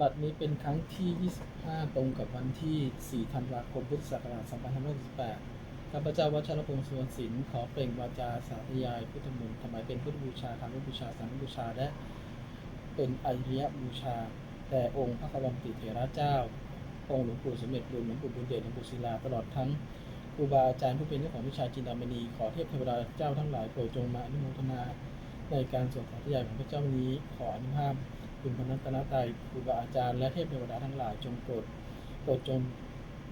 บัตรนี้เป็นครั้งที่ 25 ตรงกับวันที่ 4 ธันวาคม พุทธศักราช 2568ข้าพเจ้าวัชรพงศ์สุวรรณศิลป์ขอเปล่งวาจาสาธยายพุทธมนต์ถวายเป็นพุทธบูชาธรรมบูชา สังฆบูชา และเป็นอริยบูชา แต่องค์พระกวันติเถระเจ้า องค์หลวงปู่สมเด็จหลวงหลวงปู่บุญเดชหลวงปู่ศิลาตลอดทั้งครูบาอาจารย์ผู้เป็นเจ้าของวิชาจินดามณีขอเทพเทวดาเจ้าทั้งหลายโปรดจงมาอนุโมทนาในการสวดสาธยายของพระเจ้าวันนี้ขออนุภาพ คุณพระนัตนตรัยครูบาอาจารย์และเทพเทวดาทั้งหลายจงโปรดโปรดจง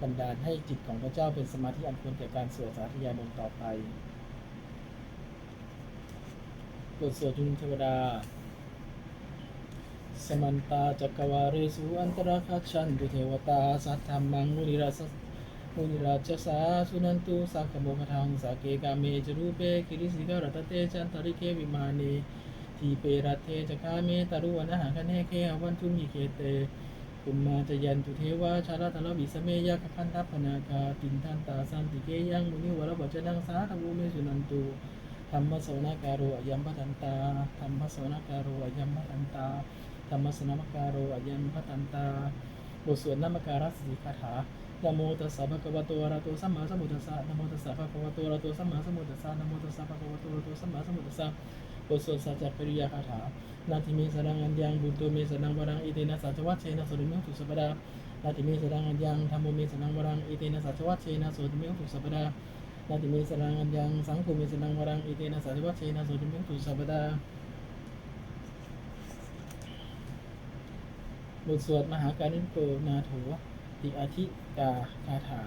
บันดาลให้จิตของพระเจ้าเป็นสมาธิอันควรแก่การสวดสาธยายมนต์ต่อไปบทสวดจุลเทวดา สมันตาจักรวาเรสุอันตรคัจฉันตุเทวตา สัทธรรมังมุนิราสมุนิราชสาสุนันตุสักขโมคทังสาเกกาเมจรูเปคิริสิกรัตเตจันตริเควิมานี ทีเปรัตเทจคาเมตารุวนะหะคะเนเคหวันทุมิเคเตกุมมาจยันตุเทวาชาลตะลวิสเมยะพันทัพนาคาตินทันตาสันติเกยังมุนิวรบัจนังสาธวุเมสุนันตุธรรมโสนาการโรอยัมปทันตาธรรมโสนาการโรอยัมปทันตาธรรมสนามการโรอยันพตันตาบทสวดนามการัสสีคาถานโมตัสสะภะคะวะโตอะระโตสัมมาสัมพุทธัสสะนโมตัสสะภะคะวะโตอะระโตสัมมาสัมพุทธัสสะนโมตัสสะภะคะวะโตอะระโตสัมมาสัมพุทธัสสะ บทสวดสัจจปริยาคาถานาทิเมสรังอันยังบุญโตเมสรังวรังอิเตนะสัจวัชเชนะสติมหุตุสัพพดานาทิเมสรังอันยังธรรมโมเมสรังวรังอิเตนะสัจวัชเชนะสติมหุตุสัพพดานาทิเมสรังอันยังสังโฆเมสรังวรังอิเตนะสัจวัชเชนะสติมหุตุสัพพดาบทสวดมหาการุณิโกนาโถติอาทิกาคาถา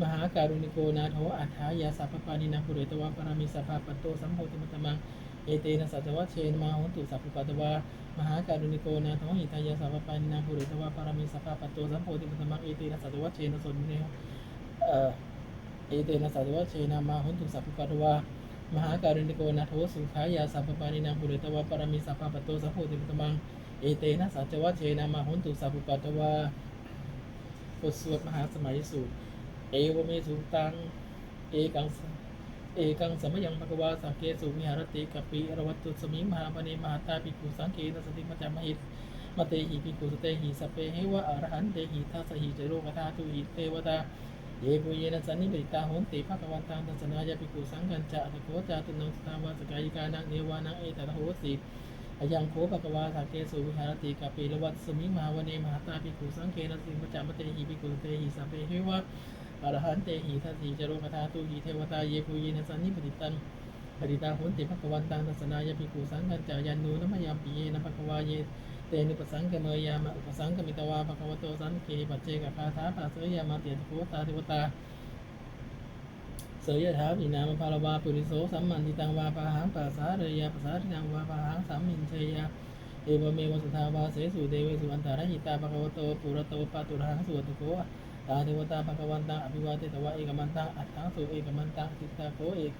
มหาการุณิโกนาโถอัฏฐายาสัพพปานินาภุเรตวะปรามิสัพพะปัตโตสัมโพธิมัตตมัง เอเตนะสัจวัชเชนมาหุนตุสัพพปตวะมหาการุณิโกนาโถหิตายาสัพพปานินาภุเรตวะปรามิสัพพปัตโตสัมโพธิมัตตมังเอเตนะสัจวัชเชนสนเนเอเอเตนะสัจวัชเชนามาหุนตุสัพพปตวะมหาการุณิโกนาโถสุขายาสัพพปานินาภุเรตวะปรามิสัพพปัตโตสัมโพธิมัตตมังเอเตนะสัจวัชเชนามาหุนตุสัพพุปัตตวาบทสวดมหาสมัยสูตรเอวเมสุตังเอกังส เอกังสมยังภควาสังเกสุมิหารติกัปปิอรวัตตุสมิมหาปเนมหาตาปิกุสังเกนสติมัจจามหิตมเตหิปิกุสเตหิสเปเหวะอรหันเตหิทัสหิจโรกธาตุหิเทวตาเยปุเยนะสันนิบิตาหนติภะควันตังตัสนายาปิกุสังกันจะตะโกจาตุนงสตาวาสกายิกานังเนวานังเอตตะโหสิอยังโคปะกวาสาเกสุวิหารติกาปิลวัตสมิมหาวเนมหาตาปิกุสังเกนสิมจามเตหิปิกุสเตหิสัพเพหิวะ อรหันเตหิทัสสิจโรกธาตุหิเทวตาเยปุยนสันนิปติตังปฏิตาโหนติภควันตังตัสนายปิกุสังกันจายันนูนมยามปิเยนะภควาเยเตนุปสังกเมยามะอุปสังกมิตวาภควโตสันเกปัจเจกคาถาปัสเสยามาเตียตโคตาเทวตาเสยยถาปินามภารวาปุริโสสัมมันติตังวาปะหังปัสสาเรยาปัสสาทินังวาปะหังสัมมินเชยาเอวเมวสุทาวาเสสุเดเวสุอันตารหิตาภควโตปุระโตปะตุระหังสุตโก ตาเทวตาภควันตังอภิวาเทตวะเอกมันตังอัตถังสุเอกมันตังติตาโกเอก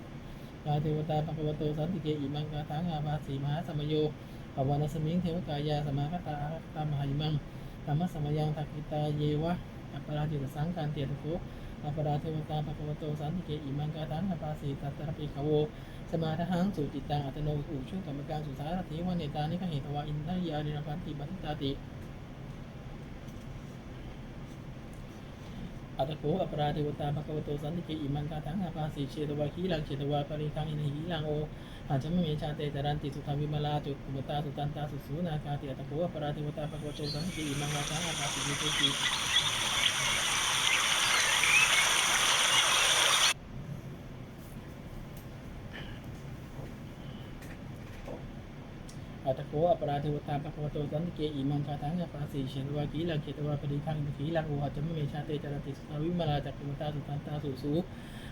กาเทวตาภควโตสันติเกอิมังกาทังอาภาสีมหาสมโยภวนาสมิงเทวกายาสมาคตาอาตามหายิมังธรรมสมยังทักิตาเยวะอัปปราจิตสังการเตียตโกอัปปราเทวตาภควโตสันติเกอิมังกาทังอปาสีตัตตระปิขโวสมาทหังสุจิตังอัตโนอุชุกรรมการสุสารถิวันเนตานิกเหตวาอินทยานิรพันติบัติตาติ อัตโกอัปปราเทวตาภควโตสันติเกอิมังกาทังอาปาสีเชตวาคีลังเชตวาปริคังอินหิลังโออาจจะไม่มีชาเตจารันติสุทาวิมาลาจุตุมตาสุตันตาสุสูนาคาติอัตโกอัปปราเทวตาภควโตสันติเกอิมังกาทังอาปาสีเชติ โอปราเทวตาปะโกโตสันติเกอิมังคาทังยาปาสีเชนวากีลังเกตวาปริคังขีลังโอหัจจะไม่มีชาเตจารติสุทาวิมาลาจักกุมตาสุตันตาสุสู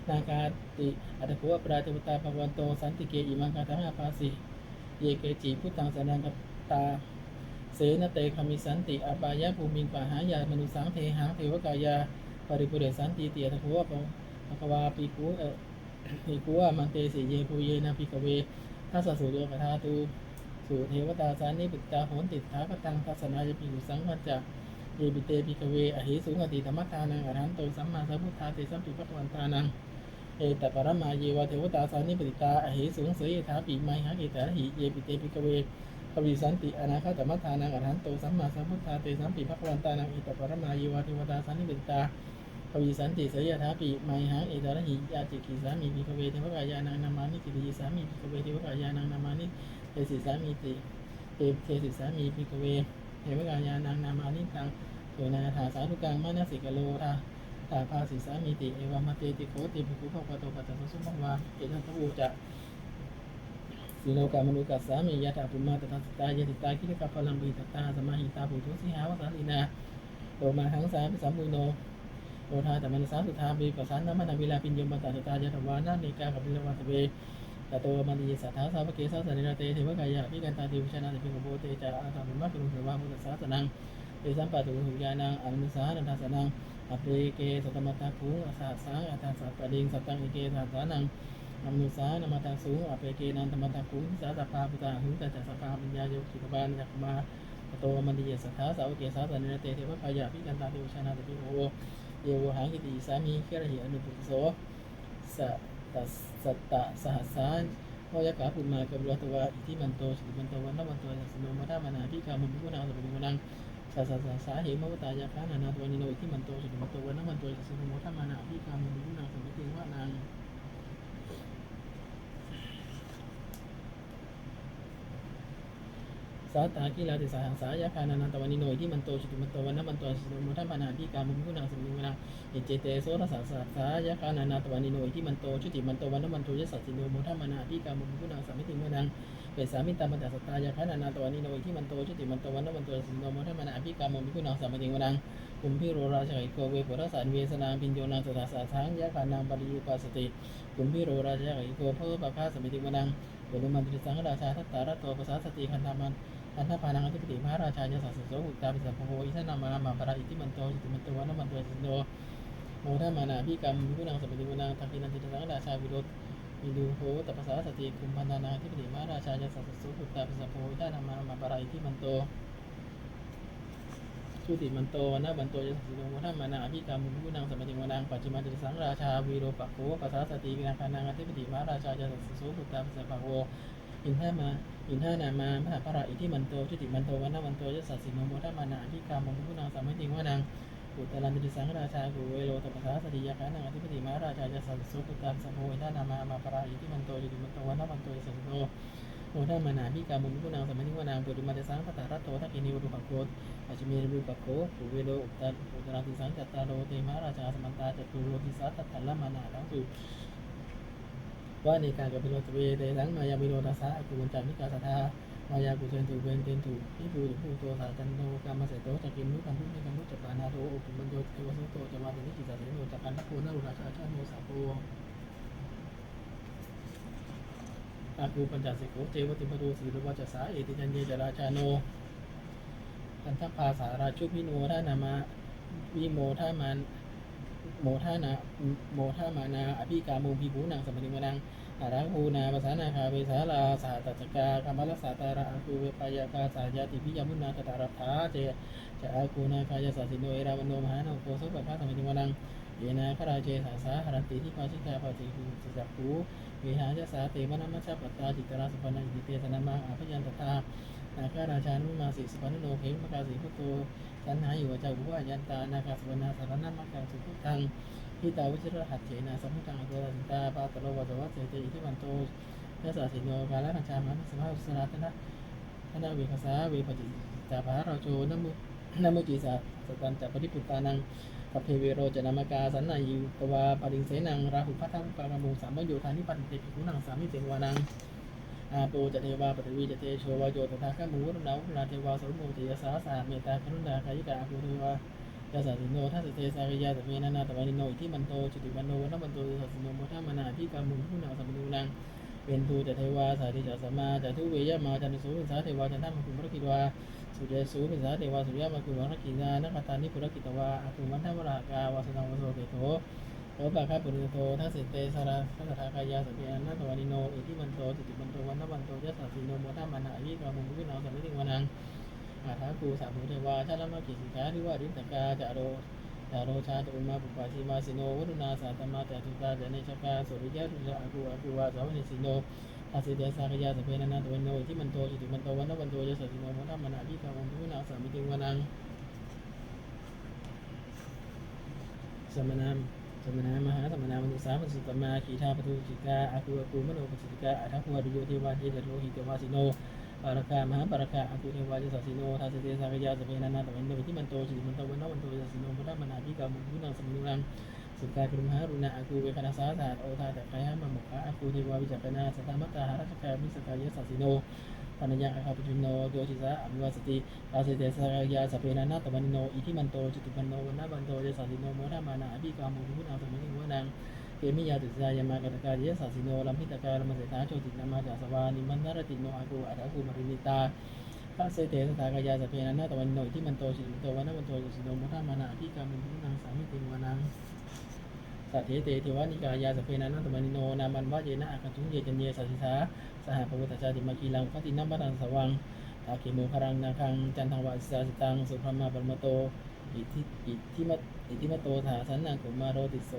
นาคาติอัตโกอัปราเทวตาปะวันโตสันติเกอิมังคาทังยาปาสีเยเกจิพุทธังสนังกตาเสนเตคามิสันติอปายะภูมิงปะหายามนุสังเทหังเทวกายาปริปุเรสันติเตียตโกปะภควาปิกุเอปิกุอามันเตสิเยภูเยนะปิกเวทัสสุโยกธาตุ สูเทวตาสานิปิตาโหนติถาคตังทัศนายปิกุสังมัจจะเยปิเตปิกเวอหิสุงอติธรรมทานังอรหันโตสัมมาสัมพุทธาเตสัมปิปัตวันตานังเอตปรมาเยวะเทวตาสานิปิตาอหิสุงเสยถาปิไมหะเกตาหิเยปิเตปิกเวอปวิสันติอนาคตมัทานังอรหันโตสัมมาสัมพุทธาเตสัมปิภควันตานังอิตตปรมายวาเทวตาสันนิเบตาปวิสันติเสยถาปิไมหังเอตระหิยาติกิสามีพิกเวเทวกายานังนามานิกิติสามีพิกเวเทวกายานังนามานิ เตสิสามีติเตเทสิสามีพิกเวเทวกายานังนามานิตังโยนาถาสาธุกังมานาสิกโลทาตาภาสิสามีติเอวามาเตติโคติภิกขุภะปะโตปัตตะสุมังวาเอตัตวูจะสีโลกามนุกัสสามียะถาปุมาตถาสตายะติตาคิริกัปพลังบีตตาสมาหิตาปุถุสิหาวสาลีนาโตมาหังสาปิสัมมุโนโอทาตมันสาสุทาบีปัสสานนามันวิลาปิญโยมัตตาตายะถวานาเนกากับพิลวัตเว ตโตมันติสัทธาสาวเกสาสนิรเตเทวกายะพิกันตาติวชนาติพิกโบเตจาอาตมุมัคคุเทวามุตสาสนังเตสัมปะตุหุญานังอนุสานันทาสนังอเปเกสตมตาภูอาสาสังอาตาสัตตดิงสัตตังเอเกสาสานังนมนุสานมาตาสูอเปเกนันธรรมตาคุสาสภาพุตาหุตจัสภาปัญญาโยสุตบาลจักมาโตมันดีสัทธาสาวเกสาสนิเตเทวพายาพิกันตาเทวชนะเตปิโอเยวหังกิติสามีเคิหิอนุปุโสสะ ตัสสตะสหัสสานพยากาภุมากบลตวาอิทิมันโตสิมันโตวันนวันโตสัสโนมาธามานาพิกามุพิกุนาสุปิมุนังสาสาสาสาเหมวตายาคานานาตัวนิโนอิทิมันโตสิมันโตวันนวันโตสัสโนมาธามานาพิกามุพิกุนาสุปิมุนัง สาตากิลาติสาหังสายาคานานันตวันิโนยที่มันโตชุติมันโตวันนมันโตสิโนมุทัมปานาพิกามุมุนังสุมิวนังเอเจเตโสรสสาสายาคานานันตวันิโนยที่มันโตชุติมันโตวันนมันโตยสัสสิโนมุทัมปานาพิกามุมุนังสัมมิติมนังเปสามิตามันตสตายาคานานันตวันิโนยที่มันโตชุติมันโตวันนมันโตสิโนมุทัมปานาพิกามุมุนังสัมมิติมนังคุมพิโรราชไกโกเวปุรสานเวสนาพิญโยนังสตาสาสังยาคานังปริยุปัสติคุมพิโรราชไกโกเพอปะคาสมิติมนังปุรุมันตริสังราชาทัตตาระโตภาษาสติคันธามัน อันธพานังอธิปติมหาราชาจะสัสโสอุตตาปิสัพโพอิทนามามาปราอิติมันโตจิติมันโตวันมันโตสิโนโมทมานาพิกรรมวิกุณังสัพพิกุณังทักกินันติสังราชาวิโรธวิดูโหตัปสาสติคุมพันนานาอธิปติมหาราชาจะสัสโสอุตตาปิสัพโพอิทนามามาปราอิติมันโตชุติมันโตนะบันโตจะสิโนโมทามานาพิกรรมวิกุณังสัพพิกุณังปัจจิมาติสังราชาวิโรปะโคปัสสาสติวินาคานังอธิปติมหาราชาจะสัสโสอุตตาปิสัพโพ อินทามาอินทานามามหาภราอิทิมันโตชุติมันโตวันนามันโตยสัสสิโนโมทัมานาพิกามงคุนางสามิติว่านังอุตรันติสังราชากุเวโรตปสาสติยาคานังอธิปติมาราชาจะสัสสุตุตามสัมโพอินทานามามาภราอิทิมันโตชุติมันโตวันนามันโตยสัสสิโนโมทัมมานาพิกามงคุนางสามิติวานังปุริมาเตสังปตารัตโตทักกินิวรุปโคตปัจจิเมรุปโคกุเวโรอุตตอุตตรันติสังจัตตาโรเตมาราชาสมันตาจตุโรติสัตตัลละมานาทั้งสุ ว่าในการกับพิโรตเวเตสังมายาบิโรตัสสะกุวันจามิกาสัทธามายากุเทนถูเวนเทนถูที่ผูถูตัวสาจันโตกามาเสโตจักินนุกันทุนิกันนุจัปานาโตโอปุมันโยเทวสุโตจัวาเดนิจิตาเสโนจักันทัพโพนารุราชาชาโนสาโพอากูปัญจสิโกเจวติปโรสีรวัจสาเอติจันเยจราชาโนพันทภาสาราชุพิโนท่านามาวิโมท่ามันโมท่านาโมท่ามานาอภิกามุพิบูนังสมติมนัง อารังภูนาภาษานาคาเวสาลาสาตัจกากรรมรสาตาระอาคูเวปายากาสายาติพิยมุนาตตารัฐาเจจะอาคูนาคายาสาสิโนเอราวันโนมหานโคสุปะพะธรรมติวนังเยนาคราเจสาสาหรันติที่ปาชิกาปาจิกุจิจักขูวิหารสาเตมนัมมัชฌปตาจิตราสุปนังอิเตสนามาอาพยันตตานาคาราชานุมาสิสุปนโนเขมกาสิพุตโตสันหาอยู่เจ้าบุวายันตานาคาสุปนาสารนัมมังกังสุพุทัง ทิตาวิชิรหัตเถนะสัมพุตังอัตตาสิตาปาตโลวัตวัตเสติอิทิมันโตยะสาสิโนกาลกัญชามันสมาสนาตนะธนาเวคสาเวปจิจาภาเราโจนมุนมุจิสาสตันจัปฏิปุตตานังกัพเพเวโรจนามกาสันนายุตวาปริงเสนังราหุพัทธังปารมุงสามโยธานิปันติภิกขุนังสามิเตวานังอาโปจเทวาปฏิวีจเตโชวาโยตถาคามูรุณาวนาเทวาสมุโมจยสาสาเมตตากรุณาคายิกาอาภูเทวา ยาสาสิโนทัสเตสากยาสเมนานาตวานิโนอิทิมันโตจุติมันโนวัฒมันโตสัสสิโนโมทัมนาพิกามุนผู้นาสัมมุนังเป็นตูจะเทวาสาธิจัสมาจะทุเวยมาจันสุวิสาเทวาจันทามคุมรกิวาสุเจสุวิสาเทวาสุยามาคุมรกินานักตานิพุรกิตวาอาคุมันทวรากาวาสนังวโสเกโตโตปะคาปุริโตทัสเตสาราทัสทากายาสเปียนาตวานิโนอิทิมันโตจุติมันโตวันนวันโตยสัสสิโนโมทัมนาพิกามุผู้นาสัมมิติวานัง อาถาคูสามุเทวาชาลมะกิสิกาทิวาริตกาจาโรจาโรชาตุมาปุปาชิมาสิโนวรุณาสาตมาแต่ทุตาเจเนชกาสุริยะทุจอากูอากูวาสาวนิสิโนอาสิเดสากยาสเปนนาตวันโนที่มันโตจิติมันโตวันนวันโตยสัสิโนมทัมมนาพิกาวันทุนาสามิติวานังสมณามสมณามหาสมณามนุสามัสุตมาขีธาปทุจิกาอากูอากูมโนปจิกาอัทภวริโยเทวาเทเดโรหิเทวาสิโน ปารากามหาปารากาอากูเทวาเจสัสิโนทัสเตสากยาสเปนานาตวันโนที่มันโตจิติมันโตวันนวันโตยะสัสิโนมทัมนาพิกามุทุนังสมุนังสุกาคุมหารุณาอากูเวคณาสาสาโอทาแต่กามมุขะอากูเทวาวิจักนาสตามัตตาหาราชกามิสกายสัสิโนปัญญาอาคาปจุนโนโยชิสะอภิวาสติอาเสเตสยาสเปนานาตวันโนอิทิมันโตจิตุปันโนวันนาบันโตเยสัสิโนโมทามานาภิกามุทุนาสมิงวนัง เมิยาตุสายามากตกาเยสัสิโนลัมพิตกาลมเสตาโชตินามาจาสวานิมันนารติโนอากูอัตากูมารินิตาพระเสเตสตากายาสเปนานาตวันโนอิทิมันโตจิโตวันนาบันโตสัสิโนโมทามานาอภิกามุทุนาสามิติวนังสัทเทเตเทวานิกายาสเปนานันตมนิโนนามันวะเยนะอาคันทุงเยจันเยสัสิสาสหปวุตชาติมาคีลังพัตินัมปัตังสวังตาเขโมคารังนาคังจันทังวาสิสาสิตังสุพรมมาปรมโตอิทิอิทิมะอิทิมะโตถาสันนังกุมาโรติโส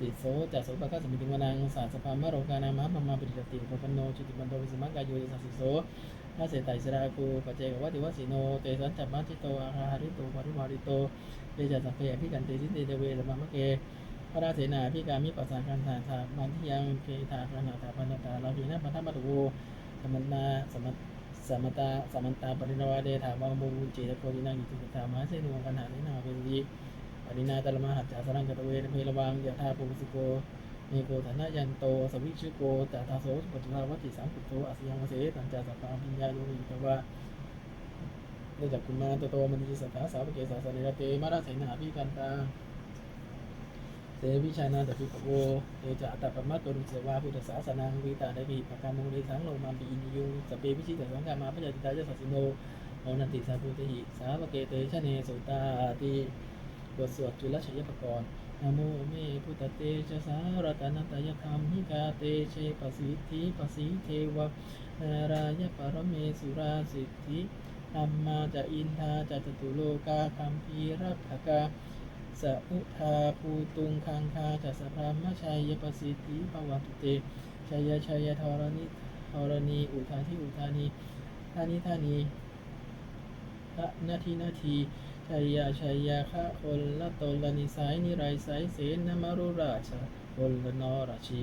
ติโสจัสโสปะกัสสมิติวนังสาสภามะโรกานามาปมาปิติติปปันโนจิติมันโตวิสมังกายโยสัสสิโสนาเสตัยสราคูปัจเจกวัติวสิโนเตสันจัมมาจิโตอาคาหาริโตปริวาริโตเตจัสสะเพอภิกันเตสิเตเวสมามะเกพระราเสนาพิการมิปัสสาการถาถามันที่ยังเกถาพระนาถาพันตาลาภีนะพัทธมัตโวสมันนาสมัตสมตาสมันตาปรินวาเดถาวังบูเจตโกดินังอิติตามหาเสนุกันหาเสนาเวรี ปรินาตลมหัจจาสรังกตเวทเพลวังยะธาปุสิโกเมโกธนายันโตสวิชุโกตตาโสปุตตาวัติสังกุโตอสยังวเสตัญจาสัพพาปิญญาโยนิตวะเนื่องจากคุณมาตโตมันติสัทธาสาวเกสาสเนรเตมาราเสนาพิกันตาเสวิชานาตปิปโวเตจะอัตตปมะตุรุเสวาพุทธศาสนังวิตาได้ปีปะการมุนิสังโลมาปีอินิยุสเปวิชิตสังกามาพระยาติตายสัสสิโนโอนันติสาพุทธิสาวเกเตชะเนสุตาติ บทสวดจุลชยปกรณ์นะโมเมพุทธเตชะสารตนัตยธรรมหิกาเตเชปสิทธิปสิเทวะนารายปรเมสุราสิทธิธรรมาจะอินทาจะจตุโลกาคัมภีรักขกาสะอุทาภูตุงคังคาจัสสะพรามชัยปสิทธิภวันตุเตชัยชัยธรณิธรณีอุทาทิอุทานีธานิธานีพระนาทีนาที ชัยยาชัยยาคะคนละตนละนิสายนิไรสายเสนมรุราชคนละนอราชี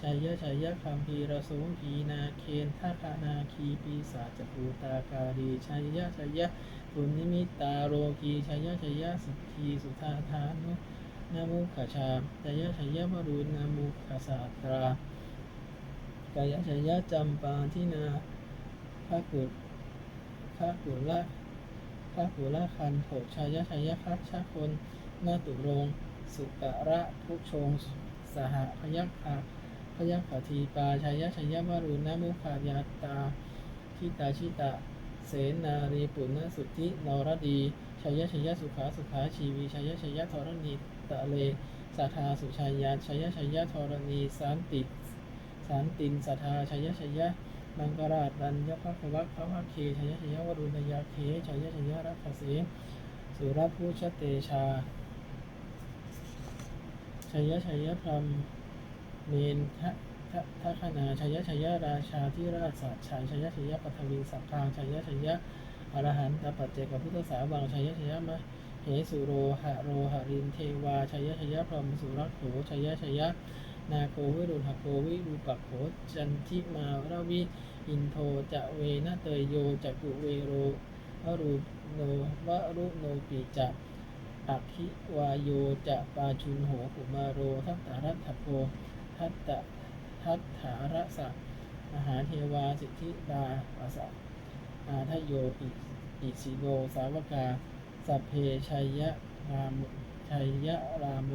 ชัยยะชัยยะคัมภีระสงขีนาเคนทัคานาคีปีศาจภูตาการีชัยยะชัยยะปุณนิมิตาโรกีชัยยะชัยยะสุขีสุธาธานุนามุขชาชัยยะชัยยะวรุณนามุขสาตรากายะชัยยะจำปาทินาภากุภากุละ ภากุละคันโถชัยะชัยะคัชชะคนนาตุรงสุกะระทุกชง สหพยัคฆะพยัคฆทีปาชัยะชัยะวรุณมุขายาตาชิตาชิตาเสนารีปุณณสุทธินรดีชัยะชัยะสุขาสุขาชีวีชัยะชัยะธรณีตะเลสัทธาสุชัยยะชัยะชัยะธรณีสันติสันตินสัทธาชัยะชัยยะ มังกราดัญญพักวักพระวักเคชัยชัยวรุณยาเคชัยชัยรักขเสสุรภูชเตชาชัยชัยพรมเมนทะทะทะคนาชัยชัยราชาที่ราชสัจชัยชัยชัยปัทวีสักคางชัยชัยอรหันตปัจเจกพุทธสาวังชัยชัยมะเหสุโรหะโรหะรินเทวาชัยชัยพรมสุรักโขชัยชัย นาโควิรุหโควิรูปโขจันทิมาวรวิ อินโทจะเวนะเตยโยจักุเวโรวรุโนวรุโนปิจะอักขิวายโยจะปาชุนโหกุมาโร ทัตตารัตถโพทัตตะทัตถารสะมหาเทวาสิทธิดาปัสะอาทโยอิอิสิโกสาวกาสัพเพชัยยะรามชัยยะรามโม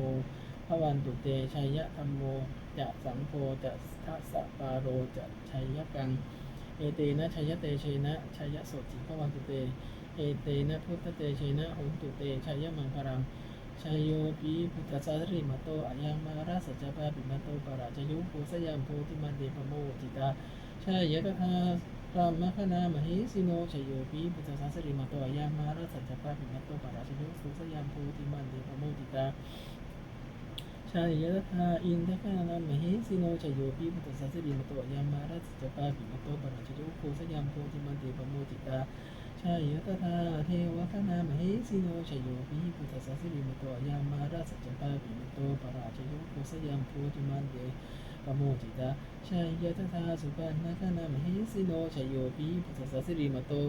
ระวันตุเตชัยยะธรรมโมจะสังโฆจะทัสปาโรจะชัยยะกัง เอเตนะชัยยะเตเชนะชัยยะโสติพระวันตุเต เอเตนะพุทธเตเชนะโหนตุเตชัยยะมังคารังชัยโยปีพุทธสาริมาโตอายังมาราสัจจปาปิมาโตปะราชยุโพสยามโพธิมันเดปโมจิตาชัยยะกะคาพระมคณามเหสิโนชยโยปิพุทธสาสริมาโตอายามาราสัจจปาปิมัตโตปาราชโยสุสยามโพธิมันเดปโมติตา ชายยะทาอินทกานามเหสิโนชโยปิพุทธสาสริมโตยามารัสจปาปิมโตปราชโยโคสยามโพธิมันเตปโมติตาชายยะทาเทวคานามเหสิโนชโยปิพุทธสาสริมโตยามารัสจปาปิมโตปราชโยโคสยามโพธิมันเตปโมติตาชายยะทาสุปันนาคานามเหสิโนชโยปิพุทธสาสริมตอ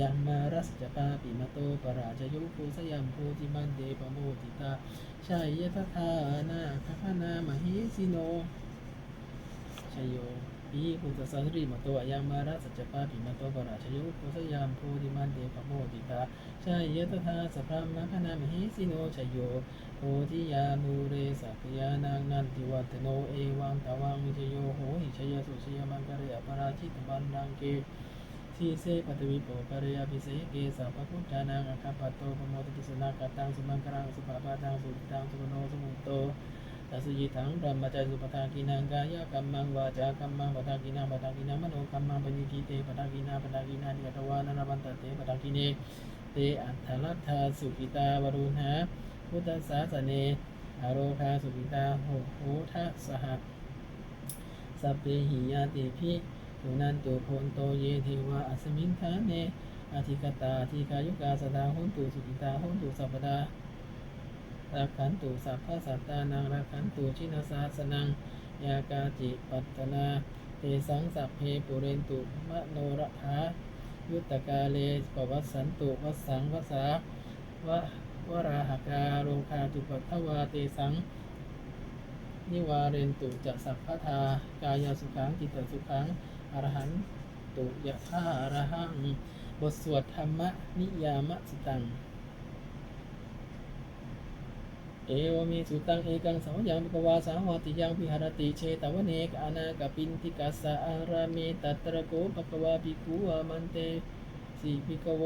ยังมารัสจปาปิมาโตปราชยุโคสยามโพธิมันเดปโมติตา ชัยยะทธานาคพนามหิสิโนชยโยปีปุตสันริมาโตอยังมารัสจปาปิมาโตปราชยุโคสยามโพธิมันเดปโมติตาชัยยะทธาสัพพมะพนามหิสิโนชยโยโพธิยานูเรสัพยานังนันติวัตโนเอวังตวังมิชโยโหหิชยสุชยมังกะเรอปราชิตบันดังเก ทีเสปตวิโปปริยาภิเสเกสัพพุทธานังอคัปปะโตปโมติสนากตังสุมังครังสุภาปาตังสุตังสุโนสมุตโตตัสยิทังธรรมจัยสุปทากินังกายกัมมังวาจากัมมังปทากินังปทากินังมโนกัมมังปณิกิเตปทากินาปทากินานิกตวานานบันตเตปทากิเนเตอัฏฐลัทธาสุกิตาวรุณหาพุทธศาสเนอโรคาสุกิตาโหโหทัสหสัพเพหิยติภิ ตุนันตุโพนโตเยเทวะอัสมิงทาเนอธิกตาอธิกายุกาสดาหุนตุสุกิตาหุนตุสัพดารักขันตุสัพพะสัตตานังรักขันตุชินาสาสนังยากาจิปัตตนาเตสังสัพเพปุเรนตุมโนระหายุตตกาเลปวัสสันตุวัสสังวัสาวะวราหกาโรคาจุปัตถวาเตสัง นิวาเรนตุจะสัพพทากายสุขังจิตตสุขัง อรหันตุยะธาอรหัง บทสวดธรรมนิยามสตัง เอวเมสุตังเอกังสาวยังปิกวาสาวาติยังพิหารติเชตวเนกอานากปินทิกัสสะอาราเมตัตระโกปะกวาปิกุวามันเตสีปิกโว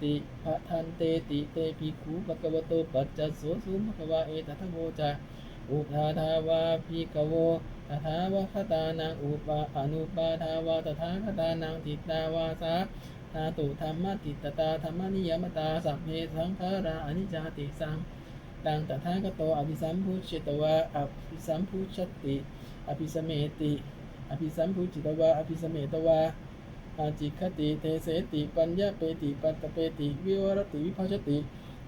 ติพะทันเตติเตปิกุปะกวโตปัจจโสสุมภควาเอตทัพโวจะอุปาทาวาภิกโว ตถาวคตานังอุปาอนุปาทาวาตถาคตานังติตาวาสาธาตุธรรมติตตาธรรมนิยมตาสัพเพสังขาราอนิจจติสังตังตถาคโตอภิสัมพุชิตวะอภิสัมพุชติอภิสเมติอภิสัมพุจิตวะอภิสเมตวะอาจิคติเทเสติปัญญาเปติปัตตเปติวิวรติวิภัชติ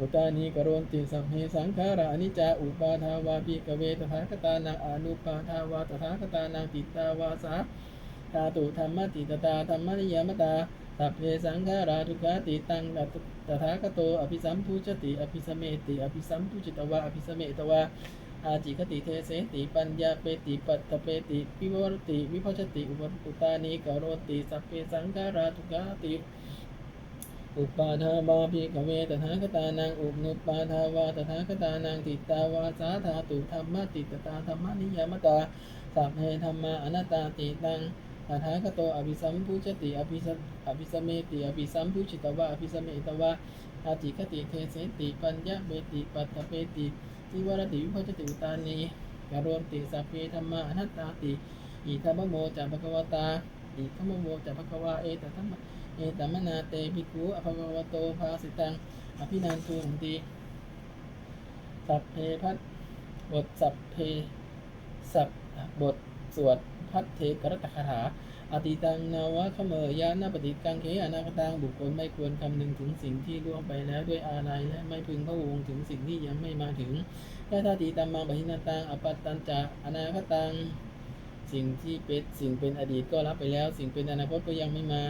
อุตานีกรณติสัพเพสังขารานิจาอุปาทาวาปิกเวตถาคตานังอนุปาทาวาตถาคตานังติตาวาสาธาตุธรรมติตตาธรรมนิยมตาสัพเพสังขาราทุกขติตังตถาคโตอภิสัมพุชติอภิสเมติอภิสัมพุจตวะอภิสเมตวะอาจิคติเทเสติปัญญาเปติปัตตเปติปิวรติวิภัชติอุปอุตานีกรณติสัพเพสังขาราทุกขติ อุปาทาวาภิกเวตถาคตานังอุปนุปาทาวาตถาคตานังติตาวาสาธาตุธรรมติตตาธรรมนิยมตาสัพเพธรรมาอนัตตาติตังตถาคโตอภิสัมพุชติอภิสอภิสเมติอภิสัมพุชิตวะอภิสเมตวะอาจิคติเทเสติปัญญาเบติปัตตเปติทิวรติวิภัชติอุตานีกรณติสัพเพธรรมาอนัตตาติอิทัมโมจะภควตาอิทัมโมจะภควาเอตทัมมะ เอตมนาเตภิกขุอภควโตภาสิตัง อภินันทุนติสัพเพพัทบทสัพเพสัพบทสวดพัทเทกรตคาถาอติตังนาวะขเมยานาปฏิกังเขอนาคตังบุคคลไม่ควรคำนึงถึงสิ่งที่ล่วงไปแล้วด้วยอาลัยและไม่พึงพะวงถึงสิ่งที่ยังไม่มาถึงและถ้าติตัมมังปะหินาตังอปัตตันจะอนาคตัง สิ่งที่เป็นสิ่งเป็นอดีตก็รับไปแล้ว สิ่งเป็นอนาคตก็ยังไม่มา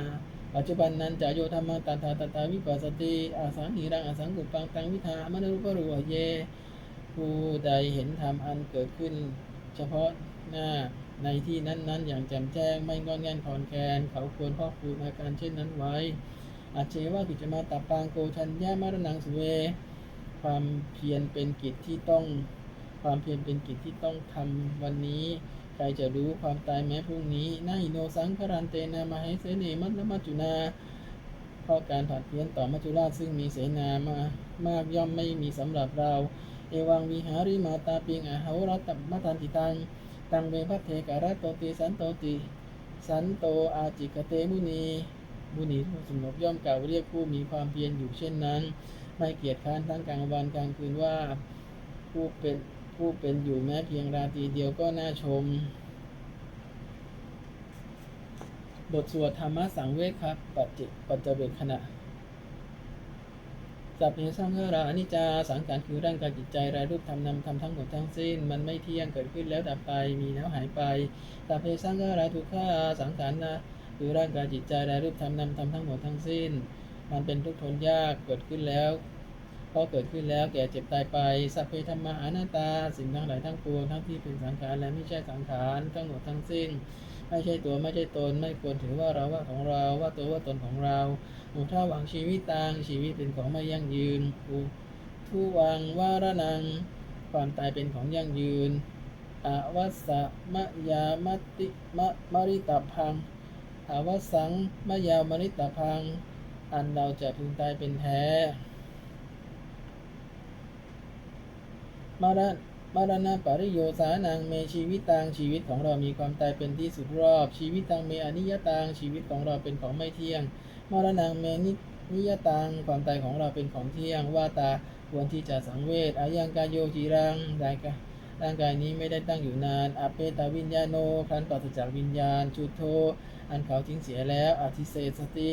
ปัจจุบันนั้นจะโยธรรมตาตาตาตาวิปัสสติอาสังหิรังอาสังกุปังตังวิธามนุปรุเยผู้ใดเห็นธรรมอันเกิดขึ้น เฉพาะหน้าในที่นั้นๆ อย่างแจ่มแจ้งไม่งอนแงนคลอนแคลนเขาควรพอกพูนอาการเช่นนั้นไว้อาเชว่ากิจมาตับปางโกชัญญามารนังสุเว ความเพียรเป็นกิจที่ต้อง ความเพียรเป็นกิจที่ต้องทำวันนี้ ใครจะรู้ความตายแม้พรุ่งนี้นาอิโนสังครันเตนามาให้เสเนมัตนมัจจุนาเพราะการผัดเพี้ยนต่อมัจจุราชซึ่งมีเสนามามากย่อมไม่มีสำหรับเรา เอวังวิหาริมาตาปิงอาหารัตตมตันติตัง ตังเวพัทเทการะโตติสันโตติ สันโตอาจิกเตมุนีมุนีผู้สงบย่อมกล่าวเรียกผู้มีความเพียรอยู่เช่นนั้น ไม่เกียจค้านทั้งกลางวันกลางคืนว่าผู้เป็น ผู้เป็นอยู่แม้เพียงราตรีเดียวก็น่าชม บทสวดธรรมสังเวชครับปัจจิปัจจเวกขณะสัพเพสังขาราอนิจจาสังขารคือร่างกายจิตใจรายรูปธรรมนามธรรมทั้งหมดทั้งสิ้น มันไม่เที่ยงเกิดขึ้นแล้วดับไปมีแล้วหายไปสัพเพสังขาราทุกขาสังขารนะคือร่างกายจิตใจรายรูปธรรมนามธรรมทั้งหมดทั้งสิ้น มันเป็นทุกข์ทนยากเกิดขึ้นแล้ว ก็เกิดขึ้นแล้วแก่เจ็บตายไป สัพเพธรรมาอนัตตา สิ่งทั้งหลายทั้งปวงทั้งที่เป็นสังขารและไม่ใช่สังขารทั้งหมดทั้งสิ้น ไม่ใช่ตัวไม่ใช่ตน ไม่ควรถือว่าเราว่าของเราว่าตัวว่าตนของเราอุท่าหวังชีวิตตังชีวิตเป็นของไม่ยั่งยืนอุทุวังวาระนัง ความตายเป็นของยั่งยืนอวัสสะมะยามติมะมริตาพังอวัสสังมะยามริตาพัง อันเราจะพึงตายเป็นแท้ มารณมารณะปริโยสานังเมชีวิตตังชีวิตของเรามีความตายเป็นที่สุดรอบ ชีวิตตังเมอนิยตังชีวิตของเราเป็นของไม่เที่ยง มรณะเมนินิยตังความตายของเราเป็นของเที่ยงว่าตาควรที่จะสังเวชอายังกายโยจีรังได้กร่างกายนี้ไม่ได้ตั้งอยู่นานอเปตาวิญญาโนครันปราศจากวิญญาณจุดโทอันเขาทิ้งเสียแล้วอธิเศษสติ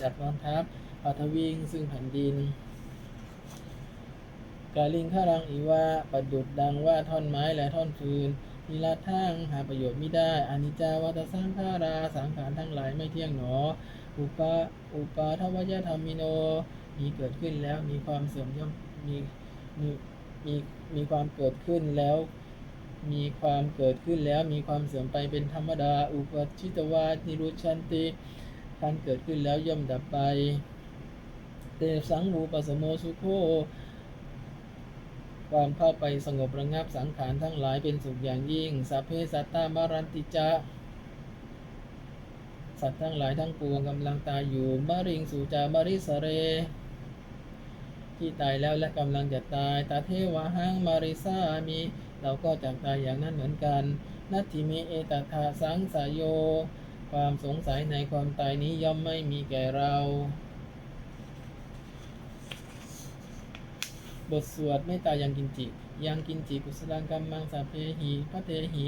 จากกองทัพอัทวิงซึ่งแผ่นดิน กาลิงข้ารังอีว่าประดุดดังว่าท่อนไม้และท่อนฟืนนิรัตทั้งหาประโยชน์ไม่ได้อานิจจาวัตสังขาราสังขารทั้งหลายไม่เที่ยงหนอ อุปาอุปาทวยธรรมิโน มีเกิดขึ้นแล้วมีความเสื่อมย่อมมีมีมีมีความเกิดขึ้นแล้ว มีความเกิดขึ้นแล้วมีความเสื่อมไปเป็นธรรมดา อุปชิตวานิรุชันติการเกิดขึ้นแล้วย่อมดับไป เตสังมูปสมโมสุโค ความเข้าไปสงบระงับสังขารทั้งหลายเป็นสุขอย่างยิ่งสัพเพสัตตามารันติจะ สัตว์ทั้งหลายทั้งปวงกำลังตายอยู่มาริงสูจามาริสเร ที่ตายแล้วและกำลังจะตาย ตาเทวะหังมาริสามี เราก็จะตายอย่างนั้นเหมือนกัน นัตถิเมเอตถาสังสายโย ความสงสัยในความตายนี้ย่อมไม่มีแก่เรา บทสวดเมตตายังกินจิ ยังกินจิกุศลังกัมมังสัพเพหิพระเทหิ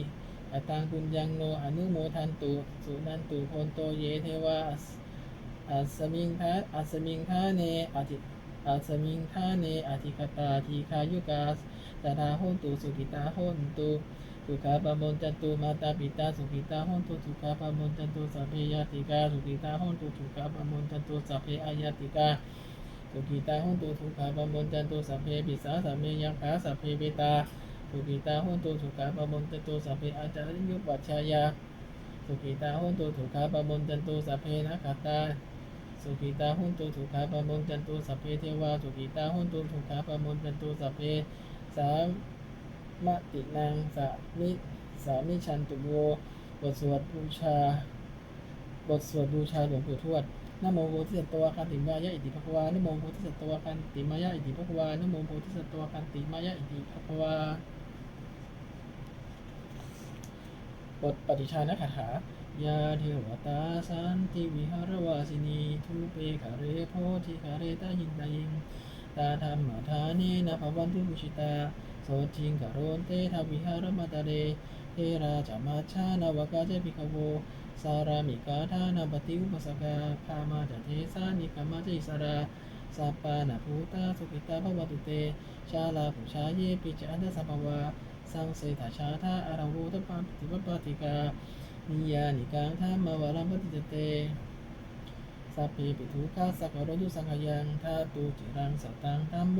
อัตังปุญญังโนอนุโมทันตุสุนันตุโคนโตเยเทวาอัสมิงทาอัสมิงทาเนอธิอัสมิงทาเนอธิคตาทีคายุกาสตาโหนตุสุขิตาโหนตุสุขาปมนจันตุมาตาปิตาสุขิตาโหนตุสุขาปมนจันตุสัพเพยติกาสุขิตาโหนตุสุขาปมนจันตุสัพเพอายติกา สุขีตาหุนตุสุขาปมนจันตุสัพเพปิสาสัพเพยังขาสัพเพเบตาสุขีตาหุนตุสุขาปมนจันตุสัพเพอาจาริยุปปัชายาสุขีตาหุนตุสุขาปมนจันตุสัพเพนะขัตตาสุขีตาหุนตุสุขาปมนจันตุสัพเพเทวาสุขีตาหุนตุสุขาปมนจันตุสัพเพสามมตินางสามิสามิชันตุโวบทสวดบูชา บทสวดบูชาหลวงปู่ทวด นโมโพธิสัตว์ตัวคันติมายะอิติภควานโมโพธิสัตว์ตัวคันติมายะอิติภควานโมโพธิสัตว์ตัวคันติมายะอิติภควาบทปฏิชานะคาถายาเทวตาสันติวิหารวาสินีทุเปขะเรโพธิขะเรตาหินตายิงตาธรรมทานีนะภวันตุบุชิตาโสจิงกะโรนเตทวิหารมาตาเร ราจามาชานาวกาเจปิกโวสารามิกาธานาปฏิอุปสกาคามาจเทสานิกามาเจอิสราสัปปานาภูตาสุขิตาภวตุเต ชาลาปุชาเยปิจันตสัพพวาสังเสถาชาธาอาราโวตปามปิวปปาติกานิยานิกังธรรมวารัมปติจเตสัพเพปิทุกาสักโรตุสังขยังทาตุจิรังสัตตังธัมโม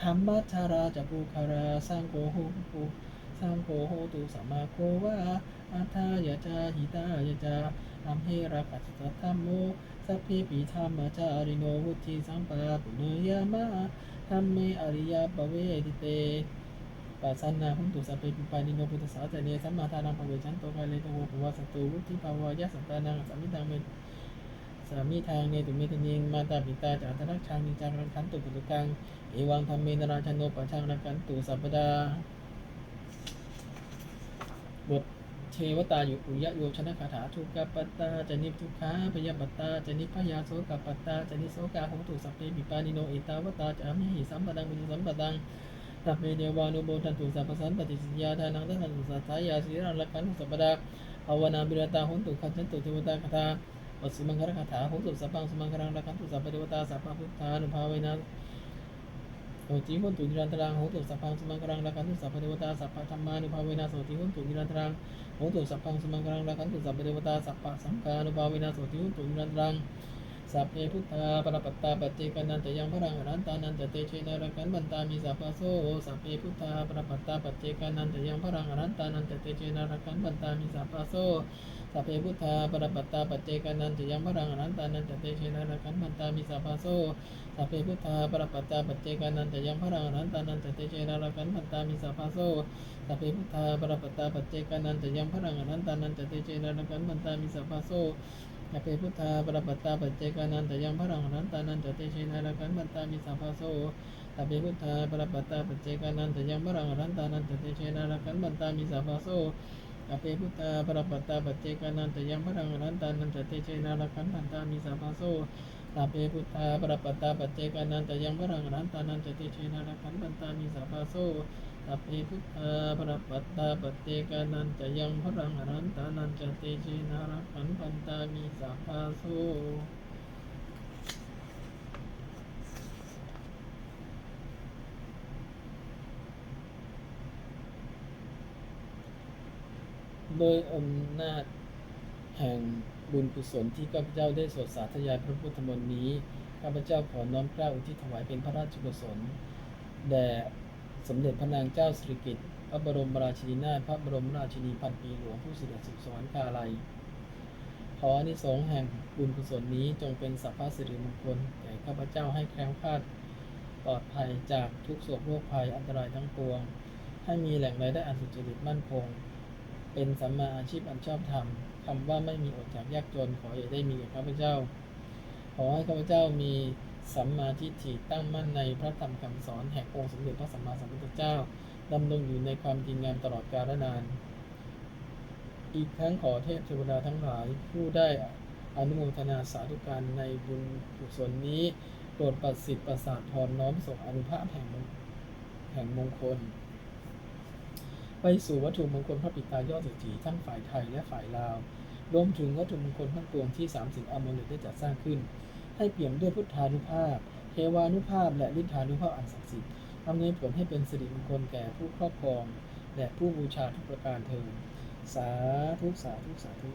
ธรรมัชาราจัปุคาราสังโฆโหปุ สังโฆโหตุสัมมาโควาอัฏฐายะจาหิตายะจาอัมเหระกัสสะธัมโมสัพเพปิธรรมจาริโนวุติสัมปาปุเนยามะธัมเมอริยปเวติเตปัสสนาหุนตุสัพเพปิปานิโนพุทธสาสเนสัมมาทานังภเวชันโตกาเลโตโวภวสัตตุวุติภาวายะสัตตานังสามิตังเมสามิทางเนตุเมตนิงมาตาปิตาจาตรักชังนิจังรังคันตุปุตุกังเอวังธรรมเมนราชโนปะชังรังคันตุสัพพดา บท เทวตาอยู่อุยะโยชนะคาถาทุกขปัตตาจนิทุกขาพยาปัตตาจนิพยาโสกปัตตาจนิโสกาของตุสัพเพปิปานิโนเอตาวตาจามิหิสัมปดังปิสัมปดังตัพเพเดวานุโบทันตุสัพพสันปฏิสิยาทานังทันตุสัทธายาสีรังละคันตุสัพปดาภาวนาบิรตาหนตุขันตุเทวตาคาถาปัสสิมังคารคาถาหนตุสัพพังสมังคารังละคันตุสัพเทวตาสัพพพุทธานุภาเวนะ โสติหุนตุนิรันตรังโหตุสัพพังสมังกรังรักันตุสัพพเทวตาสัพพธรรมานุภาเวนะโสติหุนตุนิรันตรังโหตุสัพพังสมังกรังรักันตุสัพพเทวตาสัพพสังฆานุภาเวนะโสติหุนตุนิรันตรัง สัพเพพุทธาปรปัตตาปัจเจกนันตยังพรังอรันตานันตเตเชนะรักันบันตามิสัพพโสสัพเพพุทธาปรปัตตาปัจเจกนันตยังพรังอรันตานันตเตเชนะรักันบันตามิสัพพโสสัพเพพุทธาปรปัตตาปัจเจกนันตยังพรังอรันตานันตเตเชนะรักันบันตามิสัพพโสสัพเพพุทธาปรปัตตาปัจเจกานันตยังพระรังอรันตานันตเตเจนารากันพันตามิสัพพาโซสัพเพพุทธาปรปัตตาปัจเจกานันตยังพระรังอรันตานันตเตเจนารากันพันตามิสัพพาโซ สัพเพพุทธาปรปัตตาปัจเจกานันตยังพระรังรันตานันตเตเจนารกันพันตามิสัพพาโสัพเพพุทธาปรปัตตาปัจเจกานันตยังพระรังรันตานันตเตเจนารกันพันตามิสัพพาโสัพเพพุทธาปรปัตตาปัจเจกานันตยังพระรังรันตานันตเตเจนารกันพันตามิสัพพาโสัพเพพุทธาปรปัตตาปัจเจกานันตยังพรังรันตานันตติเชนะระคันตันตามิสัพพาโส พเพพุทธาปรปัตตาปัจเจกานันตยังพรังอรันตานันตติเชนะระคันตันตามิสัพพาโซโดยอำนาจแห่งบุญกุศลที่ข้าพเจ้าได้สวดสาธยายพระพุทธมนต์นี้ ข้าพเจ้าขอน้อมเกล้าอุทิศถวายเป็นพระราชกุศลแด่ สมเด็จพระนางเจ้าสิริกิติ์พระบรมราชินีนาถพระบรมราชินีพันปีหลวงผู้เสด็จสู่สวรรคาลัย ขออานิสงส์แห่งบุญกุศลนี้จงเป็นสัพพสิริมงคลแก่ข้าพเจ้าให้แคล้วคลาดปลอดภัยจากทุกโศกโรคภัยอันตรายทั้งปวง ให้มีแหล่งรายได้อันสุจริตมั่นคง เป็นสัมมาอาชีพอันชอบธรรมคำว่าไม่มีอดจากยากจนขออย่าได้มีแก่ข้าพเจ้า ขอให้ข้าพเจ้ามี สัมมาทิฏฐิตั้งมั่นในพระธรรมคำสอนแห่งองค์สมเด็จพระสัมมาสัมพุทธเจ้าดำรงอยู่ในความจริงงามตลอดกาลนาน อีกทั้งขอเทพเทวดาทั้งหลายผู้ได้อนุโมทนาสาธุการในบุญกุศลนี้โปรดประสิทธิ์ประสาทพรน้อมส่งอนุภาพแห่งมงแห่งมงคล ไปสู่วัตถุมงคลพระปิตายอดเศรษฐีทั้งฝ่ายไทยและฝ่ายลาวรวมถึงวัตถุมงคลทั้งปวงที่สามสิ่งอมฤตได้จัดสร้างขึ้น ให้เปี่ยมด้วยพุทธานุภาพ เทวานุภาพ และฤทธานุภาพอันศักดิ์สิทธิ์อำนวยผลให้เป็นสิริมงคลแก่ผู้ครอบครอง และผู้บูชาทุกประการเทินสาธุสาธุสาธุ